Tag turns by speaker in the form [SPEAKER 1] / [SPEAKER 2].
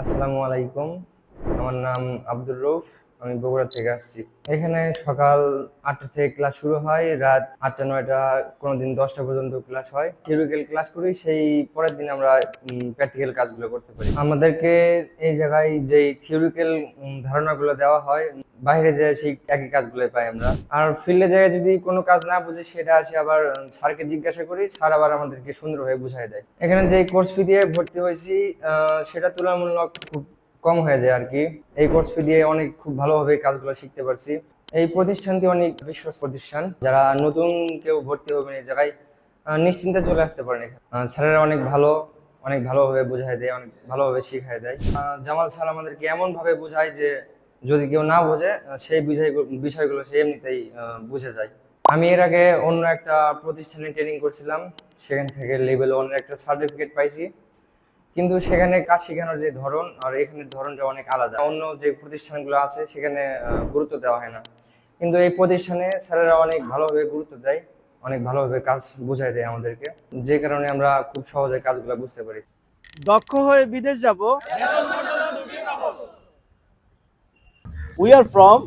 [SPEAKER 1] আসসালামু আলাইকুম। আমার নাম আব্দুর রৌফ আমি বগুড়া থেকে আসছি। এখানে সকাল আটটা থেকে ক্লাস শুরু হয়, রাত আটটা, নয়টা কোনো দিন দশটা পর্যন্ত ক্লাস হয়। থিওরিক্যাল ক্লাস করি, সেই পরের দিন আমরা প্র্যাকটিক্যাল কাজগুলো করতে পারি। আমাদেরকে এই জায়গায় যেই থিওরিক্যাল ধারণাগুলো দেওয়া হয় বাইরে যে সেই একই কাজগুলো পাই আমরা। আর ফিল্ডে জায়গায় যদি কোনো কাজ না বুঝি, সেটা আছে আবার স্যারকে জিজ্ঞাসা করি, স্যার আবার আমাদেরকে সুন্দরভাবে বুঝাই দেয়। এখানে যে কোর্স ফি দিয়ে ভর্তি হয়েছি সেটা তুলনামূলক খুব কম হয়ে যায় আর কি এই কোর্স ফি দিয়ে অনেক খুব ভালোভাবে কাজগুলো শিখতে পারছি। এই প্রতিষ্ঠানটি অনেক বিশ্বস্ত প্রতিষ্ঠান। যারা নতুন কেউ ভর্তি হবেন এই জায়গায় নিশ্চিন্তে চলে আসতে পারেন এখানে। স্যারেরা অনেক ভালো, অনেক ভালোভাবে বোঝায় দেয়, অনেক ভালোভাবে শিখায় দেয়। জামাল স্যার আমাদেরকে এমন ভাবে বোঝায় যে যদি কেউ না বোঝে সেই বিষয়গুলো বিষয়গুলো সে এমনিতেই বুঝে যায়। আমি এর আগে অন্য একটা প্রতিষ্ঠানে ট্রেনিং করছিলাম, সেখান থেকে লেভেল ওয়ানের একটা সার্টিফিকেট পাইছি। কিন্তু সেখানে কাজ শেখানোর যে ধরন আর এখানের ধরনটা অনেক আলাদা। অন্য যে প্রতিষ্ঠানগুলো আছে, সেখানে গুরুত্ব দেওয়া হয় না। কিন্তু এই প্রতিষ্ঠানে স্যারেরা অনেক ভালোভাবে গুরুত্ব দেয়, অনেক ভালোভাবে কাজ বোঝায় দেয় আমাদেরকে। যে কারণে আমরা খুব সহজে কাজগুলো বুঝতে পারি।
[SPEAKER 2] দক্ষ হয়ে বিদেশ যাব। We are from